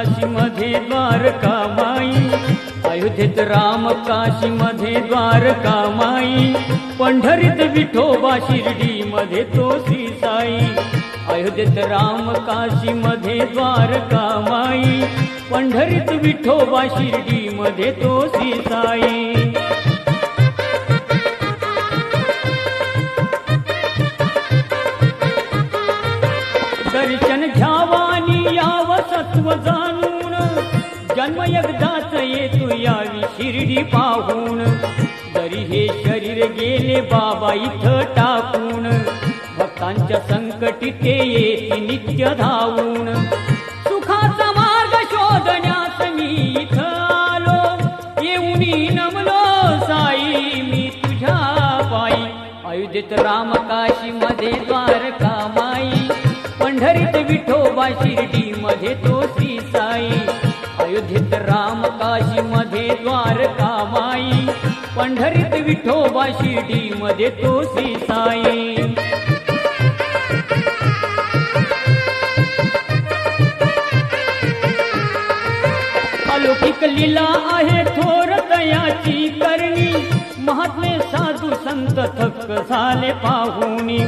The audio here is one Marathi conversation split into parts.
काशीमध्ये द्वारका माई. अयोध्येत राम काशीमध्ये द्वारका माई. पंढरीत विठोबा शिर्डी मध्ये तो श्री साई अयोध्येत राम काशीमध्ये द्वारका माई. पंढरीत विठोबा शिर्डी मध्ये तो श्री साई दर्शन घ्यावानी शिर्डी पाहून. जरी हे शरीर गेले बाबा इथं टाकून. भक्तांच्या संकटी ते येते नित्य धावून. सुखाचा मार्ग शोधण्यास मी इथं आलो. येऊन नमलो साई मी तुझ्या पायी. अयोध्येत राम काशी मध्ये द्वारका माई पंढरीत विठोबा शिर्डी मध्ये तो अयोध्येत राम काशी मध्ये द्वारका माई पंढरीत विठोबा शिर्डी मध्ये तो साई. अलौकिक लीला आहे थोर दयाची करणी महात्मे साधू संत थक्क झाले पाहुनी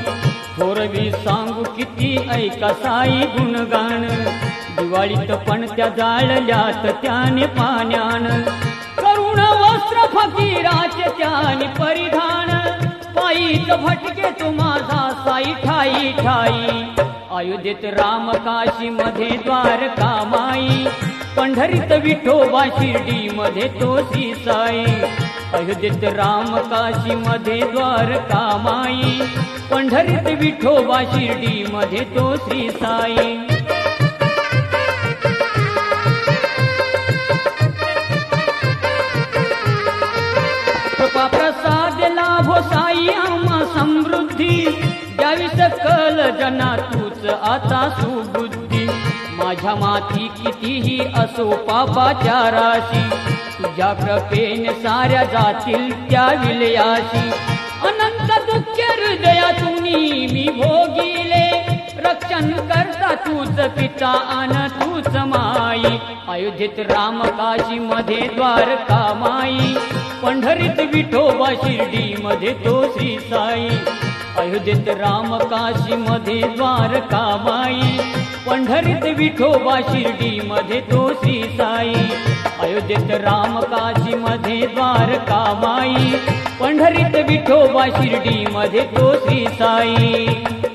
थोरवी सांगू किती ऐका साई गुणगान. दिवाळीत पण त्या जाळल्यात त्याने पाण्यान. करुण वस्त्र फकीराचे त्याने परिधान. पायीच भटके तुम्हाला साई ठाई ठाई. अयोध्येत राम काशी मध्ये द्वारका माई. पंढरीत विठोबा शिर्डी मध्ये तो साई अयोध्येत राम काशी मध्ये द्वारका माई. पंढरीत विठोबा शिर्डी मध्ये तो साई समृद्धी द्यावी सकल जना तूच आता सुबुद्धी. माझ्या माथी कितीही असो पापाच्या राशी तुझ्या कृपेन साऱ्या जातील त्या विलयाशी. अनंत दुःख हृदयातून मी भोगिले रक्षण करता तूच पिता अनंत तूच माई अयोध्येत राम काशी मध्ये द्वारका माई पंढरीत विठोबा शिर्डी मध्ये तो श्री साई अयोध्येत राम काशी मध्ये द्वारका माई पंढरीत विठोबा शिर्डी मध्ये तो श्री साई अयोध्येत राम काशी मध्ये द्वारका माई पंढरीत विठोबा शिर्डी मध्ये तो श्री साई